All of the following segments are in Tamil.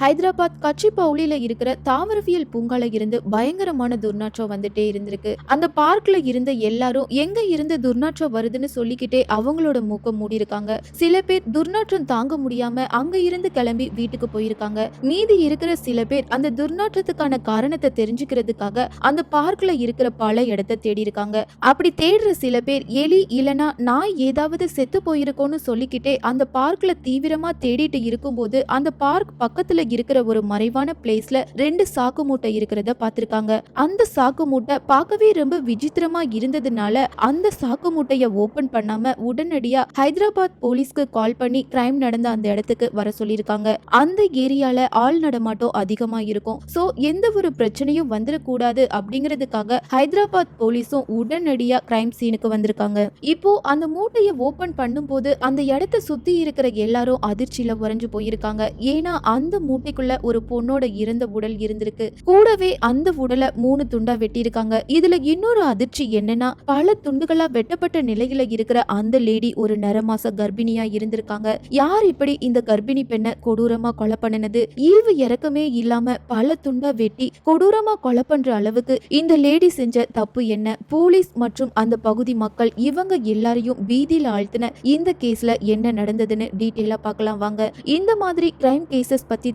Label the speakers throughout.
Speaker 1: Hyderabad கட்சி பவுலியில இருக்கிற தாவரவியல் பூங்கால இருந்து பயங்கரமான துர்நாற்றம் வந்துட்டே இருந்திருக்கு. அந்த பார்க்ல இருந்த எல்லாரும் எங்க இருந்து துர்நாற்றம் வருதுன்னு சொல்லிக்கிட்டே அவங்களோட மூக்கம் மூடி இருக்காங்க சில பேர் துர்நாற்றம் தாங்க முடியாம அங்க இருந்து கிளம்பி வீட்டுக்கு போயிருக்காங்க. மீதி இருக்கிற சில பேர் அந்த துர்நாற்றத்துக்கான காரணத்தை தெரிஞ்சுக்கிறதுக்காக அந்த பார்க்ல இருக்கிற பல இடத்த தேடி இருக்காங்க அப்படி தேடுற சில பேர் எலி இல்லனா நாய் ஏதாவது செத்து போயிருக்கோன்னு சொல்லிக்கிட்டே அந்த பார்க்ல தீவிரமா தேடிட்டு இருக்கும்போது அந்த பார்க் பக்கத்துல இருக்கிற ஒரு மறைவான பிளேஸ்ல ரெண்டு சாக்கு மூட்டை இருக்கிறத பார்த்திருக்காங்க. அந்த சாக்கு மூட்டை பார்க்கவே ரொம்ப விசித்திரமா இருந்ததுனால அந்த சாக்கு மூட்டைய ஓபன் பண்ணாம உடனடியா ஹைதராபாத் போலீஸ்க்கு கால் பண்ணி கிரைம் நடந்த அந்த இடத்துக்கு வர சொல்லியிருக்காங்க. அந்த ஏரியால ஆள் நடமாட்டம் அதிகமா இருக்கும். சோ எந்த ஒரு பிரச்சனையும் வந்துடக்கூடாது அப்படிங்கிறதுக்காக ஹைதராபாத் போலீஸும் உடனடியா கிரைம் சீனுக்கு வந்திருக்காங்க. இப்போ அந்த மூட்டையை ஓபன் பண்ணும்போது அந்த இடத்த சுத்தி இருக்கிற எல்லாரும் அதிர்ச்சியில உறைஞ்சு போயிருக்காங்க. ஏன்னா அந்த மூட்டை மூட்டைக்குள்ள ஒரு பொண்ணோட இறந்த உடல் இருந்திருக்கு. கூடவே அந்த உடலை மூணு துண்டா வெட்டியிருக்காங்க. இதுல இன்னொரு அதிர்ச்சி என்னன்னா பல துண்டுகளா வெட்டப்பட்ட நிலையில இருக்கிற அந்த லேடி ஒரு நரமாச கர்ப்பிணியா இருந்திருக்காங்க. யார் இப்படி இந்த கர்ப்பிணி பெண்ணை கொடூரமா கொலை பண்ணினது? ஈவு இறக்கமே இல்லாம பல துண்டா வெட்டி கொடூரமா கொலை பண்ற அளவுக்கு இந்த லேடி செஞ்ச தப்பு என்ன? போலீஸ் மற்றும் அந்த பகுதி மக்கள் இவங்க எல்லாரையும் பீதியில ஆழ்த்தின இந்த கேஸ்ல என்ன நடந்ததுன்னு டீட்டெயிலா பார்க்கலாம் வாங்க. இந்த மாதிரி கிரைம் கேசஸ் பத்தி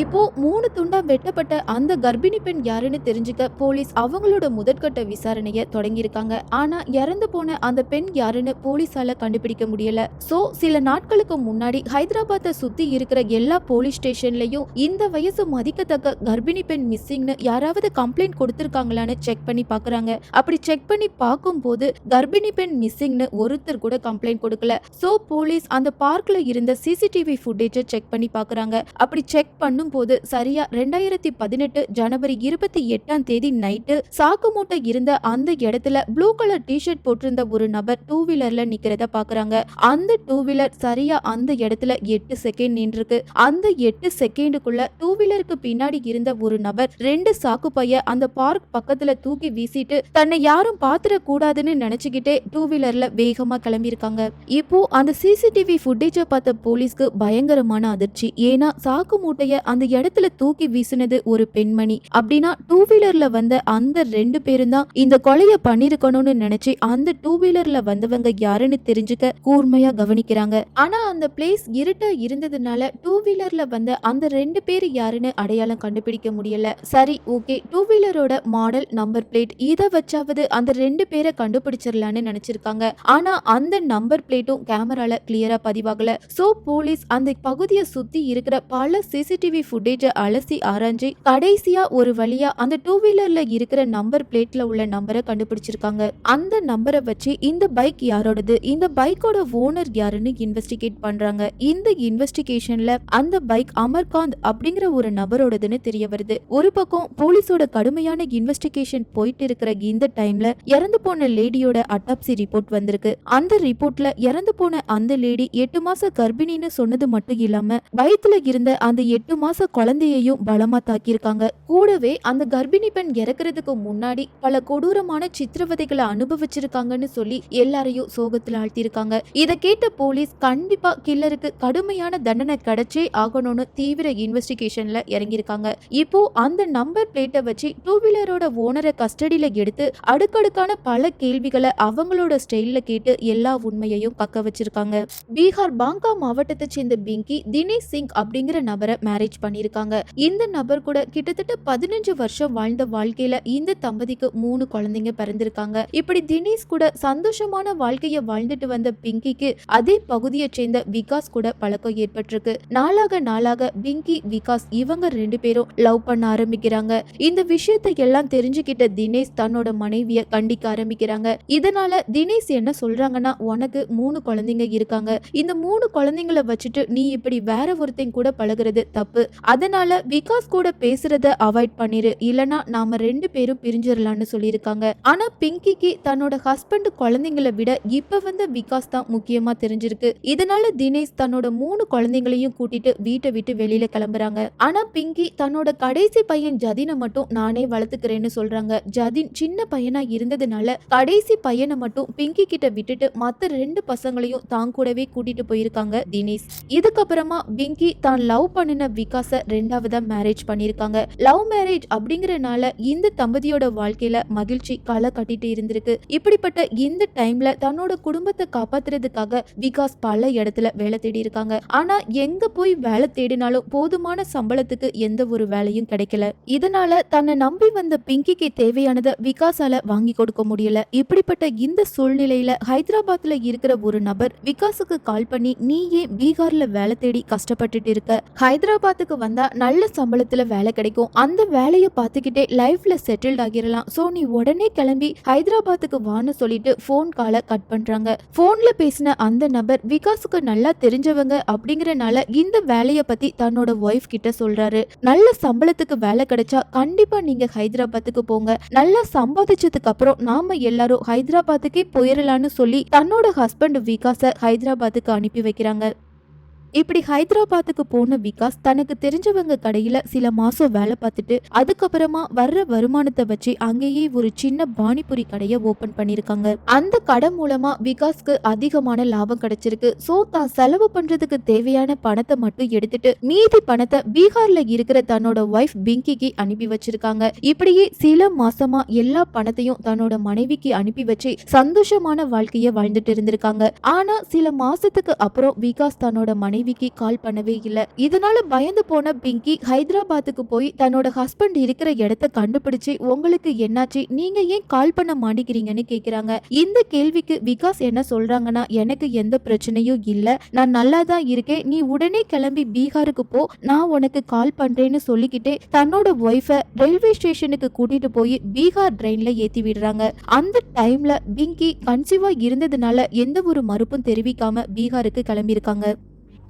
Speaker 1: இப்போ மூணு துண்டா வெட்டப்பட்ட அந்த கர்ப்பிணி பெண் யாருன்னு தெரிஞ்சுக்க போலீஸ் அவங்களோட முதற்கட்ட விசாரணைய தொடங்கியிருக்காங்க. ஆனா இறந்து போன அந்த பெண் யாருன்னு போலீஸால கண்டுபிடிக்க முடியல. சோ சில நாட்களுக்கு முன்னாடி ஹைதராபாத்தை சுத்தி இருக்கிற எல்லா போலீஸ் ஸ்டேஷன்லயும் இந்த வயசு மதிக்கத்தக்க கர்ப்பிணி பெண் மிஸ்ஸிங்னு யாராவது கம்ப்ளைண்ட் கொடுத்திருக்காங்களான்னு செக் பண்ணி பாக்குறாங்க. அப்படி செக் பண்ணி பார்க்கும்போது கர்ப்பிணி பெண் மிஸ்ஸிங்னு ஒருத்தர் கூட கம்ப்ளைண்ட் கொடுக்கல. சோ போலீஸ் அந்த பார்க்ல இருந்த சிசிடிவி ஃபுட்டேஜை செக் பண்ணி பாக்குறாங்க. அப்படி செக் பண்ணும் போது சரியா ரெண்டாயிரத்தி பதினெட்டு ஜனவரி இருபத்தி எட்டாம் தேதி நைட்டு சாக்கு மூட்டை இருந்த அந்த இடத்துல ப்ளூ கலர் டிஷர்ட் போட்டிருந்த ஒரு நபர் டூ வீலர்ல நிக்கிறத பாக்குறாங்க. அந்த டூ வீலர் சரியா அந்த இடத்துல எட்டு செகண்ட் நின்றுருக்கு. அந்த எட்டு செகண்டுக்குள்ள டூ வீலருக்கு பின்னாடி இருந்த ஒரு நபர் ரெண்டு சாக்கு பைய அந்த பார்க் பக்கத்துல தூக்கி வீசிட்டு தன்னை யாரும் பாத்துற கூடாதுன்னு நினைச்சுக்கிட்டே டூ வீலர்ல வேகமா கிளம்பியிருக்காங்க. இப்போ அந்த சிசிடிவி ஃபுட்டேஜை பார்த்த போலீஸ்க்கு பயங்கரமான அதிர்ச்சி. ஏன்னா சாக்கு மூட்டைய அந்த இடத்துல தூக்கி வீசினது ஒரு பெண்மணி. அப்படின்னா டூ வீலர்ல வந்த அந்த ரெண்டு பேரும் தான் இந்த கொலைய பண்ணிருக்கணும்னு நினைச்சு அந்த டூ வீலர்ல வந்தவங்க யாருன்னு தெரிஞ்சுக்க கூர்மையா கவனிக்கிறாங்க. ஆனா அந்த பிளேஸ் இருட்டா இருந்ததுனால டூ வீலர்ல வந்த அந்த ரெண்டு பேர் யாருன்னு அடையாளம் கண்டுபிடிக்க முடியல. சரி ஓகே டூ வீலரோட மாடல் நம்பர் பிளேட் இதை வச்சாவது அந்த ரெண்டு பேரை கண்டுபிடிச்சிடலான்னு நினைச்சிருக்காங்க. ஆனா அந்த நம்பர் பிளேட்டும் கேமரால கிளியரா பதிவாகல. சோ போலீஸ் அந்த பகுதியை சுத்தி இருக்கிற பல சிசிடிவி ஃபுட்டேஜை அலசி ஆராய்ஞ்சு கடைசியா ஒரு வழியா அந்த டூ வீலர்ல இருக்கிற நம்பர் பிளேட்ல உள்ள நம்பரை கண்டுபிடிச்சிருக்காங்க. அந்த நம்பரை வச்சு இந்த பைக் யாரோடது? இந்த பைக்கோட ஓனர் யாருன்னு இன்வெஸ்டிகேட் பண்றாங்க. இந்த இன்வெஸ்டிகேஷன்ல அந்த பைக் அமர்காந்த் அப்படிங்கிற ஒரு நபரோடதுன்னு தெரிய வருது. ஒரு பக்கம் போலீஸோட கடுமையான இன்வெஸ்டிகேஷன் போயிட்டு இருக்கிற இந்த டைம்ல இறந்து போன லேடியோட அட்டாப்சி ரிப்போர்ட் வந்திருக்கு. அந்த ரிப்போர்ட்ல இறந்து போன அந்த லேடி எட்டு மாச கர்ப்பிணின்னு சொன்னது மட்டும் இல்லாம வயிற்றுல இருந்த அந்த எட்டு மாச குழந்தையையும் பலமா தாக்கியிருக்காங்க. கூடவே அந்த கர்ப்பிணி பெண் இறக்குறதுக்கு முன்னாடி பல கொடூரமான சித்திரவதைகளை அனுபவிச்சிருக்காங்கன்னு சொல்லி எல்லாரையும் சோகத்துல ஆழ்த்தியிருக்காங்க. இதை கேட்ட போலீஸ் கண்டிப்பா கில்லருக்கு கடுமையான தண்டனை கிடைச்சே ஆகணும்னு தீவிர இன்வெஸ்டிகேஷன்ல இறங்கியிருக்காங்க. இப்போ அந்த நம்பர் பிளேட்டை வச்சு டூ வீலரோட ஓனரை கஸ்டடியில எடுத்து அடுக்கடுக்கான பல கேள்விகளை அவங்களோட ஸ்டைல்ல கேட்டு எல்லா உண்மையையும் கக்க வச்சிருக்காங்க. பீகார் பாங்கா மாவட்டத்தை சேர்ந்த பிங்கி தினேஷ் சிங் அப்படிங்கிற நபரை மேரேஜ் பண்ணியிருக்காங்க. இந்த நபர் கூட கிட்டத்தட்ட பதினஞ்சு வருஷம் வாழ்ந்த வாழ்க்கையில இந்த தம்பதிக்கு மூணு குழந்தைங்க பிறந்திருக்காங்க. இப்படி தினேஷ் கூட சந்தோஷமான வாழ்க்கையை வாழ்ந்துட்டு வந்த பிங்கிக்கு அதே பகுதியை சேர்ந்த விகாஸ் கூட பழக்கம் ஏற்பட்டிருக்கு. நாளாக நாளாக பிங்கி விகாஸ் இவங்க ரெண்டு பேரும் லவ் பண்ண ஆரம்பிக்கிறாங்க. இந்த விஷயத்தை எல்லாம் தெரிஞ்சுக்கிட்ட தினேஷ் தன்னோட மனைவிய கண்டிக்க ஆரம்பிக்கிறாங்க. இதனால தினேஷ் என்ன சொல்றாங்கன்னா உனக்கு மூணு குழந்தைங்க இருக்காங்க. இந்த மூணு குழந்தைங்களை வச்சுட்டு நீ இப்படி வேற ஒருத்தையும் கூட பழகுறது தப்பு. அதனால விகாஸ் கூட பேசுறத அவாய்ட் பண்ணிரு. இல்லனா நாம ரெண்டு பேரும் பிரிஞ்சிடலாம்னு சொல்லியிருக்காங்க. ஆனா பிங்கிக்கு தன்னோட ஹஸ்பண்ட் குழந்தைங்களை விட இப்ப வந்த விகாஸ் தான் முக்கியமா தெரிஞ்சிருக்கு. இதனால தினேஷ் தன்னோட மூணு குழந்தைங்களையும் கூட்டிட்டு வீட்டை விட்டு வெளியில கிளம்புறாங்க. ஆனா பிங்கி தன்னோட கடைசி பையன் ஜதினை மட்டும் நானே வளர்த்துக்கிறேன்னு சொல்றாங்க. ஜதின் சின்ன பையனா இருந்ததுனால கடைசி பையனை மட்டும் பிங்கி கிட்ட விட்டுட்டு மத்த ரெண்டு பசங்களையும் தான் கூடவே கூட்டிட்டு போயிருக்காங்க தினேஷ். இதுக்கப்புறமா பிங்கி தான் லவ் பண்ணின விகாஸ் ரெண்டாவதா மேரேஜ் பண்ணியிருக்காங்க. லவ் மேரேஜ் அப்படிங்கறனால இந்த தம்பதியோட வாழ்க்கையில மகிழ்ச்சி களை கட்டிட்டு இருந்திருக்கு. இப்படிப்பட்ட இந்த டைம்ல தன்னோட குடும்பத்தை காப்பாத்துறதுக்காக விகாஸ் பல இடத்துல வேலை தேடி இருக்காங்க. ஆனா எங்க போய் வேலை தேடினாலும் போதுமான சம்பளத்துக்கு எந்த ஒரு வேலையும் கிடைக்கல. இதனால தன்னை நம்பி வந்த பிங்கிக்கு தேவையானதை விகாசால வாங்கி கொடுக்க முடியல. இப்படிப்பட்ட இந்த சூழ்நிலையில ஹைதராபாத்ல இருக்கிற ஒரு நபர் விகாஸுக்கு கால் பண்ணி நீ ஏன் பீகார்ல வேலை தேடி கஷ்டப்பட்டுட்டு இருக்க. ஹைதராபாத்துக்கு வந்தா நல்ல சம்பளத்துல வேலை கிடைக்கும். அந்த வேலையை பார்த்துக்கிட்டே லைஃப்ல செட்டில்ட் ஆகிரலாம். சோ நீ உடனே கிளம்பி ஹைதராபாத்துக்கு வான்னு சொல்லிட்டு ஃபோன் காலை கட் பண்றாங்க. போன்ல பேசின அந்த நபர் விகாஸுக்கு நல்லா தெரிஞ்சவங்க அப்படிங்கறனால இந்த வேலையை பத்தி தன்னோட ஒய்ஃப் கிட்ட சொல்றாரு. நல்ல சம்பளத்துக்கு வேலை கிடைச்சா கண்டிப்பா நீங்க ஹைதராபாத்துக்கு போங்க. நல்லா சம்பாதிச்சதுக்கு அப்புறம் நாம எல்லாரும் ஹைதராபாத்துக்கே போயிடலான்னு சொல்லி தன்னோட ஹஸ்பண்ட் விகாச ஹைதராபாத்துக்கு அனுப்பி வைக்கிறாங்க. இப்படி ஹைதராபாத்துக்கு போன விகாஸ் தனக்கு தெரிஞ்சவங்க கடையில சில மாசம் வேலை பார்த்துட்டு அதுக்கப்புறமா வர்ற வருமானத்தை வச்சு அங்கேயே ஒரு சின்ன பானிபுரி கடையை ஓபன் பண்ணிருக்காங்க அந்த கடை மூலமா விகாஸ்க்கு அதிகமான லாபம் கிடைச்சிருக்கு. சோ தான் செலவு பண்றதுக்கு தேவையான பணத்தை மட்டும் எடுத்துட்டு மீதி பணத்தை பீகார்ல இருக்கிற தன்னோட ஒய்ஃப் பிங்கிக்கு அனுப்பி வச்சிருக்காங்க. இப்படியே சில மாசமா எல்லா பணத்தையும் தன்னோட மனைவிக்கு அனுப்பி வச்சு சந்தோஷமான வாழ்க்கைய வாழ்ந்துட்டு இருந்திருக்காங்க. ஆனா சில மாசத்துக்கு அப்புறம் விகாஸ் தன்னோட மனைவிக்கு கால் பண்ணவே இல்லை. இதனால பயந்து போன பிங்கி ஹைதராபாத்துக்கு போய் தன்னோட ஹஸ்பண்ட் இருக்கிற இடத்த கண்டுபிடிச்சு உங்களுக்கு என்னாச்சு? நீங்க ஏன் கால் பண்ண மாட்டேங்கிறீங்கன்னு கேக்குறாங்க. இந்த கேள்விக்கு விகாஸ் என்ன சொல்றாங்கன்னா எனக்கு எந்த பிரச்சனையும் இல்ல. நான் நல்லா தான் இருக்கேன். நீ உடனே கிளம்பி பீகாருக்கு போ. நான் உனக்கு கால் பண்றேன்னு சொல்லிக்கிட்டே தன்னோட ஒய்ஃபை ரயில்வே ஸ்டேஷனுக்கு கூட்டிட்டு போய் பீகார் ட்ரெயின்ல ஏத்தி விடுறாங்க. அந்த டைம்ல பிங்கி கன்சீவா இருந்ததுனால எந்த ஒரு மறுப்பும் தெரிவிக்காம பீகாருக்கு கிளம்பியிருக்காங்க.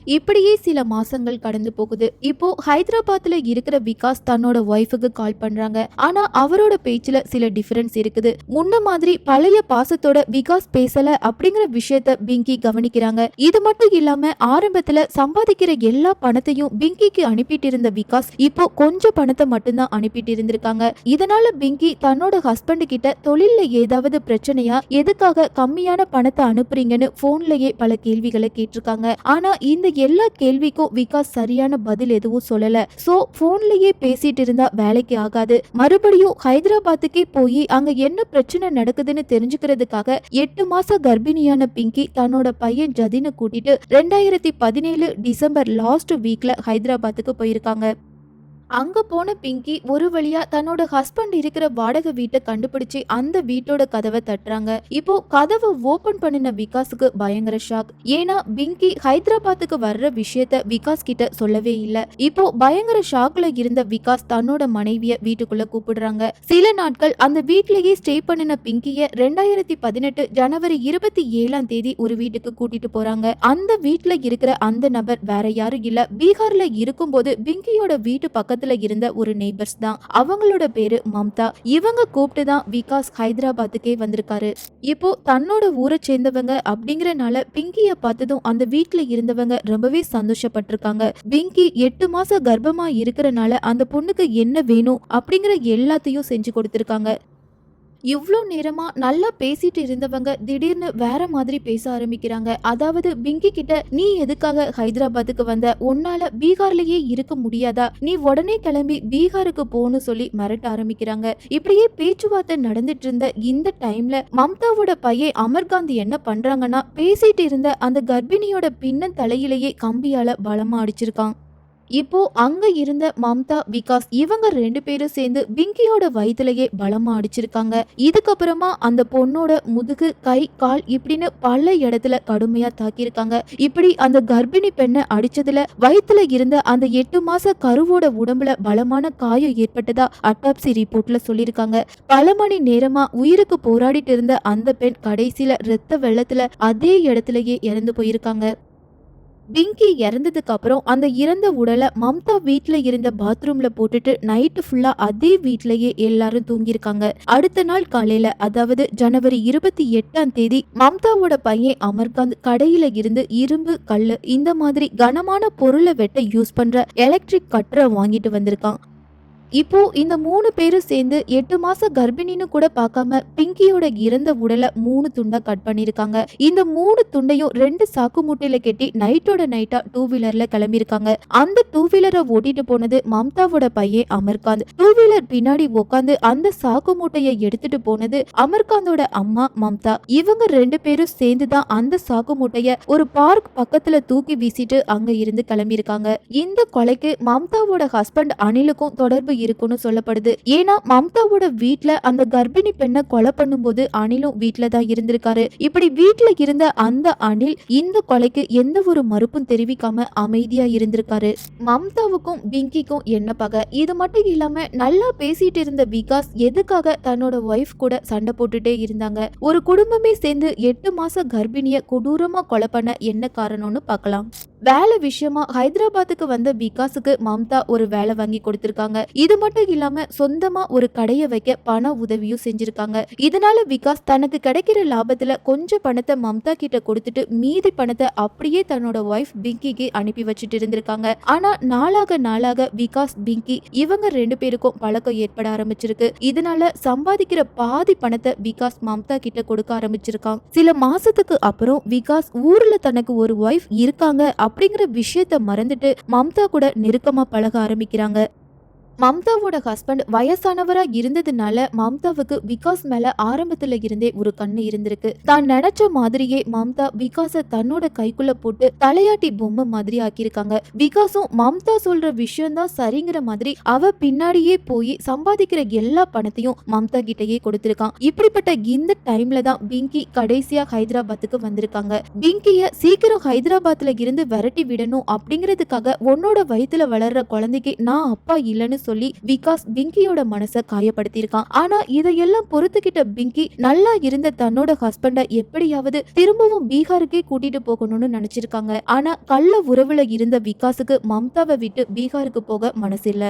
Speaker 1: இப்படியே சில மாசங்கள் கடந்து போகுது. இப்போ ஹைதராபாத்ல இருக்கிற விகாஸ் தன்னோட ஒய்ஃபுக்கு கால் பண்றாங்க. ஆனா அவரோட பேச்சுல சில டிஃபரன்ஸ் இருக்குது. முன்ன மாதிரி பழைய பாசத்தோட விகாஸ் பேசல அப்படிங்கிற விஷயத்த பிங்கி கவனிக்கிறாங்க. இது மட்டும் இல்லாம ஆரம்பத்துல சம்பாதிக்கிற எல்லா பணத்தையும் பிங்கிக்கு அனுப்பிட்டு இருந்த விகாஸ் இப்போ கொஞ்சம் பணத்தை மட்டும்தான் அனுப்பிட்டு இருந்திருக்காங்க இதனால பிங்கி தன்னோட ஹஸ்பண்ட் கிட்ட தொழில்ல ஏதாவது பிரச்சனையா எதுக்காக கம்மியான பணத்தை அனுப்புறீங்கன்னு போன்லயே பல கேள்விகளை கேட்டிருக்காங்க. ஆனா இந்த எல்லா கேள்விக்கும் விகாஸ் சரியான பதில் எதுவும் சொல்லல. சோ போன்லயே பேசிட்டு இருந்தா வேலைக்கு ஆகாது. மறுபடியும் ஹைதராபாத்துக்கே போய் அங்க என்ன பிரச்சனை நடக்குதுன்னு தெரிஞ்சுக்கிறதுக்காக எட்டு மாச கர்ப்பிணியான பிங்கி தன்னோட பையன் ஜதினை கூட்டிட்டு ரெண்டாயிரத்தி பதினேழு டிசம்பர் லாஸ்ட் வீக்ல ஹைதராபாத்துக்கு போயிருக்காங்க. அங்கே போன பிங்கி ஒரு வழியாக தன்னோட ஹஸ்பண்ட் இருக்கிற வாடகை வீட்டை கண்டுபிடிச்சு அந்த வீட்டோட கதவை தட்டுறாங்க. இப்போ கதவை ஓபன் பண்ணின விகாஸுக்கு பயங்கர ஷாக் ஏன்னா பிங்கி ஹைதராபாத்துக்கு வர்ற விஷயத்த விகாஸ் கிட்ட சொல்லவே இல்லை. இப்போ பயங்கர ஷாக்ல இருந்த விகாஸ் தன்னோட மனைவிய வீட்டுக்குள்ள கூப்பிடுறாங்க. சில நாட்கள் அந்த வீட்லயே ஸ்டே பண்ணின பிங்கிய ரெண்டாயிரத்தி பதினெட்டு ஜனவரி இருபத்தி ஏழாம் தேதி ஒரு வீட்டுக்கு கூட்டிட்டு போறாங்க. அந்த வீட்டுல இருக்கிற அந்த நபர் வேற யாரும் இல்ல. பீகார்ல இருக்கும்போது பிங்கியோட வீட்டு பக்கத்து பக்கத்துல இருந்த ஒரு நெய்பர்ஸ் தான். அவங்களோட பேரு மம்தா. இவங்க கூப்பிட்டு தான் விகாஸ் ஹைதராபாத்துக்கே வந்திருக்காரு. இப்போ தன்னோட ஊரை சேர்ந்தவங்க அப்படிங்கறனால பிங்கிய பார்த்ததும் அந்த வீட்ல இருந்தவங்க ரொம்பவே சந்தோஷப்பட்டிருக்காங்க. பிங்கி எட்டு மாச கர்ப்பமா இருக்கிறனால அந்த பொண்ணுக்கு என்ன வேணும் அப்படிங்கிற எல்லாத்தையும் செஞ்சு கொடுத்திருக்காங்க. இவ்வளோ நேரமா நல்லா பேசிட்டு இருந்தவங்க திடீர்னு வேற மாதிரி பேச ஆரம்பிக்கிறாங்க. அதாவது பிங்கி கிட்ட நீ எதுக்காக ஹைதராபாத்துக்கு வந்த? உன்னால பீகார்லயே இருக்க முடியாதா? நீ உடனே கிளம்பி பீகாருக்கு போன்னு சொல்லி மிரட்ட ஆரம்பிக்கிறாங்க. இப்படியே பேச்சுவார்த்தை நடந்துட்டு இருந்த இந்த டைம்ல மம்தாவோட பையன் அமர்காந்த் என்ன பண்றாங்கன்னா பேசிட்டு இருந்த அந்த கர்ப்பிணியோட பின்னன் தலையிலேயே கம்பியால பலமா அடிச்சிருக்கான். இப்போ அங்க இருந்த மம்தா விகாஸ் இவங்க ரெண்டு பேரும் சேர்ந்து பிங்கியோட வயிற்றுலயே பலமா அடிச்சிருக்காங்க. இதுக்கப்புறமா அந்த பொண்ணோட முதுகு கை கால் இப்படின்னு பல இடத்துல கடுமையா தாக்கியிருக்காங்க. இப்படி அந்த கர்ப்பிணி பெண்ணை அடிச்சதுல வயிற்றுல இருந்த அந்த எட்டு மாச கருவோட உடம்புல பலமான காயம் ஏற்பட்டதா அட்டாப்சி ரிப்போர்ட்ல சொல்லியிருக்காங்க. பல மணி நேரமா உயிருக்கு போராடிட்டு இருந்த அந்த பெண் கடைசியில ரத்த வெள்ளத்துல அதே இடத்துலயே இறந்து போயிருக்காங்க. பிங்கி இறந்ததுக்கு அப்புறம் அந்த இறந்த உடலை மம்தா வீட்டில் இருந்த பாத்ரூம்ல போட்டுட்டு நைட்டு ஃபுல்லா அதே வீட்லயே எல்லாரும் தூங்கியிருக்காங்க. அடுத்த நாள் காலையில அதாவது ஜனவரி இருபத்தி எட்டாம் தேதி மம்தாவோட பையன் அமர்காந்த் கடையில இருந்து இரும்பு கல் இந்த மாதிரி கனமான பொருளை வெட்ட யூஸ் பண்ற எலக்ட்ரிக் கட்டரை வாங்கிட்டு வந்திருக்கான். இப்போ இந்த மூணு பேரும் சேர்ந்து எட்டு மாச கர்ப்பிணின்னு கூட பார்க்காம பிங்கியோட இறந்த உடலை மூணு துண்டா கட் பண்ணிருக்காங்க இந்த மூணு துண்டையும் ரெண்டு சாக்கு மூட்டையில கட்டி நைட்டோட நைட்டா டூ வீலர்ல கிளம்பியிருக்காங்க. அந்த டூ வீலரை ஓட்டிட்டு போனது மம்தாவோட பையன் அமர்காந்த். டூ வீலர் பின்னாடி உட்காந்து அந்த சாக்கு மூட்டையை எடுத்துட்டு போனது அமர்காந்தோட அம்மா மம்தா. இவங்க ரெண்டு பேரும் சேர்ந்து தான் அந்த சாக்கு மூட்டைய ஒரு பார்க் பக்கத்துல தூக்கி வீசிட்டு அங்க இருந்து கிளம்பியிருக்காங்க. இந்த கொலைக்கு மம்தாவோட ஹஸ்பண்ட் அனிலுக்கும் தொடர்பு இருக்குன்னு சொல்லப்படுது. ஏன்னா மம்தாவோட வீட்டுல அந்த கர்ப்பிணி பெண்ணை கொலை பண்ணும்போது அனிலும் வீட்டுல தான் இருந்திருக்காரு. இப்படி வீட்டுல இருந்த அந்த அனில் இந்த கொலைக்கு எந்த ஒரு மறுப்பும் தெரிவிக்காம அமைதியா இருந்திருக்காரு. மம்தாவுக்கும் பிங்கிக்கும் என்ன பகை? இது மட்டும் இல்லாம நல்லா பேசிட்டு இருந்த விகாஸ் எதுக்காக தன்னோட ஒய்ஃப் கூட சண்டை போட்டுட்டே இருந்தாங்க? ஒரு குடும்பமே சேர்ந்து எட்டு மாச கர்ப்பிணிய கொடூரமா கொலை பண்ண என்ன காரணம்னு பார்க்கலாம். வேலை விஷயமா ஹைதராபாத்துக்கு வந்த விகாஸுக்கு மம்தா ஒரு வேலை வாங்கி கொடுத்திருக்காங்க. இது மட்டும் இல்லாம சொந்தமா ஒரு கடையை வைக்க பண உதவியும் செஞ்சிருக்காங்க. இதனால விகாஸ் தனக்கு கிடைக்கிற லாபத்துல கொஞ்சம் பணத்தை மம்தா கிட்ட கொடுத்துட்டு மீதி பணத்தை அப்படியே தன்னோட ஒய்ஃப் பிங்கிக்கு அனுப்பி வச்சுட்டு இருந்திருக்காங்க. ஆனா நாளாக நாளாக விகாஸ் பிங்கி இவங்க ரெண்டு பேருக்கும் பழக்கம் ஏற்பட ஆரம்பிச்சிருக்கு. இதனால சம்பாதிக்கிற பாதி பணத்தை விகாஸ் மம்தா கிட்ட கொடுக்க ஆரம்பிச்சிருக்கான். சில மாசத்துக்கு அப்புறம் விகாஸ் ஊர்ல தனக்கு ஒரு ஒய்ஃப் இருக்காங்க அப்படிங்கிற விஷயத்த மறந்துட்டு மம்தா கூட நெருக்கமா பழக ஆரம்பிக்கிறாங்க. மம்தாவோட ஹஸ்பண்ட் வயசானவரா இருந்ததுனால மம்தாவுக்கு விகாஸ் மேல ஆரம்பத்துல இருந்தே ஒரு கண்ணு இருந்திருக்கு. தான் நினைச்ச மாதிரியே மம்தா விகாஸ தன்னோட கைக்குள்ள போட்டு தலையாட்டி பொம்மை மாதிரி ஆக்கியிருக்காங்க. விகாஸும் மம்தா சொல்ற விஷயம் தான் சரிங்கிற மாதிரி அவ பின்னாடியே போய் சம்பாதிக்கிற எல்லா பணத்தையும் மம்தா கிட்டயே கொடுத்திருக்கான். இப்படிப்பட்ட இந்த டைம்ல தான் பிங்கி கடைசியா ஹைதராபாத்துக்கு வந்திருக்காங்க. பிங்கிய சீக்கிரம் ஹைதராபாத்ல இருந்து விரட்டி விடணும் அப்படிங்கிறதுக்காக உன்னோட வயிற்றுல வளர்ற குழந்தைக்கு நான் அப்பா இல்லைன்னு சொல்லி சொல்லி விகாஸ் பிங்கியோட மனசை காயப்படுத்தியிருக்கான். ஆனா இதையெல்லாம் பொறுத்துக்கிட்ட பிங்கி நல்லா இருந்த தன்னோட ஹஸ்பண்ட எப்படியாவது திரும்பவும் பீகாருக்கே கூட்டிட்டு போகணும்னு நினைச்சிருக்காங்க. ஆனா கள்ள உறவுல இருந்த விகாஸுக்கு மம்தாவை விட்டு பீகாருக்கு போக மனசில்ல.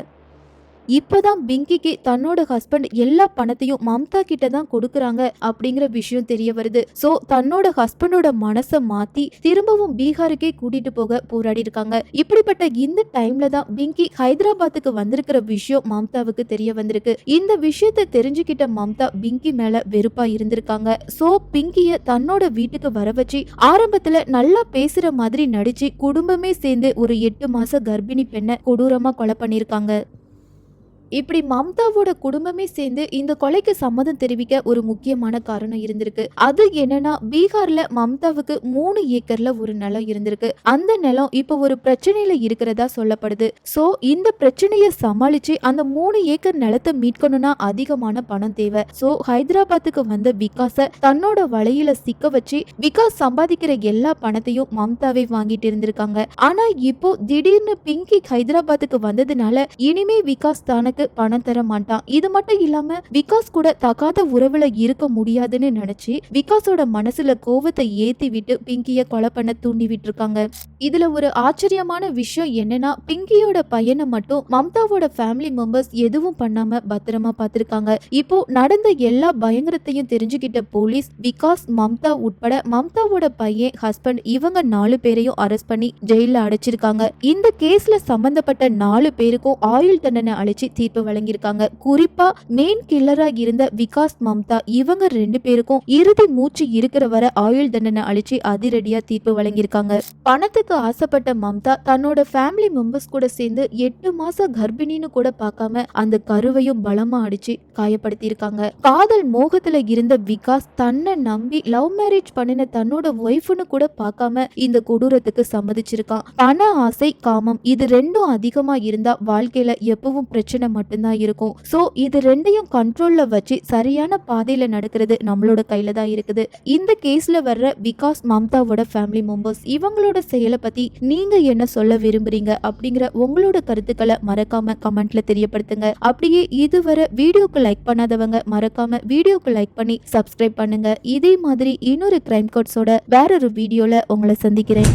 Speaker 1: இப்போதான் பிங்கிக்கு தன்னோட ஹஸ்பண்ட் எல்லா பணத்தையும் மம்தா கிட்ட தான் கொடுக்குறாங்க அப்படிங்கிற விஷயம் தெரிய வருது. ஸோ தன்னோட ஹஸ்பண்டோட மனசை மாத்தி திரும்பவும் பீகாருக்கே கூட்டிட்டு போக போராடி இருக்காங்க. இப்படிப்பட்ட இந்த டைம்ல தான் பிங்கி ஹைதராபாத்துக்கு வந்திருக்கிற விஷயம் மம்தாவுக்கு தெரிய வந்திருக்கு. இந்த விஷயத்தை தெரிஞ்சுக்கிட்ட மம்தா பிங்கி மேல வெறுப்பா இருந்திருக்காங்க. ஸோ பிங்கிய தன்னோட வீட்டுக்கு வர வச்சு ஆரம்பத்துல நல்லா பேசுற மாதிரி நடிச்சு குடும்பமே சேர்ந்து ஒரு எட்டு மாச கர்ப்பிணி பெண்ணை கொடூரமா கொலை பண்ணிருக்காங்க இப்படி மம்தாவோட குடும்பமே சேர்ந்து இந்த கொலைக்கு சம்மதம் தெரிவிக்க ஒரு முக்கியமான காரணம் இருந்திருக்கு. அது என்னன்னா பீகார்ல மம்தாவுக்கு மூணு ஏக்கர்ல ஒரு நிலம் இருந்திருக்கு. அந்த நிலம் இப்போ ஒரு பிரச்சனையில இருக்கிறதா சொல்லப்படுது. சோ இந்த பிரச்சனையை சமாளிச்சு அந்த மூணு ஏக்கர் நிலத்தை மீட்கணும்னா அதிகமான பணம் தேவை. சோ ஹைதராபாத்துக்கு வந்த விகாஸ தன்னோட வலையில சிக்க வச்சு விகாஸ் சம்பாதிக்கிற எல்லா பணத்தையும் மம்தாவே வாங்கிட்டு இருந்திருக்காங்க. ஆனா இப்போ திடீர்னு பிங்கி ஹைதராபாத்துக்கு வந்ததுனால இனிமே விகாஸ் தனக்கு பணம் தர மாட்டான். இது மட்டும் இல்லாம விகாஸ் கூட தகாத உறவுல இருக்க முடியாதுன்னு நினைச்சு விகாஸோட மனசுல கோவத்தை ஏத்தி விட்டு பிங்கிய கொலை பண்ண தூண்டி விட்டுருக்காங்க இதுல ஒரு ஆச்சரியமான விஷயம் என்னன்னா பிங்கியோட பையனை மட்டும் மம்தாவோட ஃபேமிலி மெம்பர்ஸ் எதுவும் பண்ணாம பத்திரமா பார்த்திருக்காங்க இப்போ நடந்த எல்லா பயங்கரத்தையும் தெரிஞ்சுக்கிட்ட போலீஸ் விகாஸ் மம்தா உட்பட மம்தாவோட பையன் ஹஸ்பண்ட் இவங்க நாலு பேரையும் அரெஸ்ட் பண்ணி ஜெயில அடைச்சிருக்காங்க. இந்த கேஸ்ல சம்பந்தப்பட்ட நாலு பேருக்கும் ஆயுள் தண்டனை அழைச்சி தீர்ப்பு வாய்ப்பு வழங்கியிருக்காங்க. குறிப்பா மெயின் கில்லரா இருந்த விகாஸ் மம்தா இவங்க ரெண்டு பேருக்கும் இறுதி மூச்சு இருக்கிற வர ஆயுள் தண்டனை அழிச்சு அதிரடியா தீர்ப்பு வழங்கியிருக்காங்க. பணத்துக்கு ஆசைப்பட்ட மம்தா தன்னோட ஃபேமிலி மெம்பர்ஸ் கூட சேர்ந்து எட்டு மாச கர்ப்பிணின்னு கூட பார்க்காம அந்த கருவையும் பலமா அடிச்சு காயப்படுத்தியிருக்காங்க. காதல் மோகத்துல இருந்த விகாஸ் தன்னை நம்பி லவ் மேரேஜ் பண்ணின தன்னோட ஒய்ஃப்னு கூட பார்க்காம இந்த கொடூரத்துக்கு சம்மதிச்சிருக்கான். பண ஆசை காமம் இது ரெண்டும் அதிகமா இருந்தா வாழ்க்கையில எப்பவும் பிரச்சனை மட்டும்தான் இருக்கும். ஸோ இது ரெண்டையும் கண்ட்ரோலில் வச்சு சரியான பாதையில் நடக்கிறது நம்மளோட கையில் தான் இருக்குது. இந்த கேஸில் வர்ற விகாஸ் மம்தாவோட ஃபேமிலி மெம்பர்ஸ் இவங்களோட செயலை பற்றி நீங்கள் என்ன சொல்ல விரும்புகிறீங்க அப்படிங்கிற உங்களோட கருத்துக்களை மறக்காம கமெண்ட்ல தெரியப்படுத்துங்க. அப்படியே இதுவரை வீடியோக்கு லைக் பண்ணாதவங்க மறக்காம வீடியோக்கு லைக் பண்ணி சப்ஸ்கிரைப் பண்ணுங்க. இதே மாதிரி இன்னொரு கிரைம் கோட்ஸோட வேற ஒரு வீடியோல உங்களை சந்திக்கிறேன்.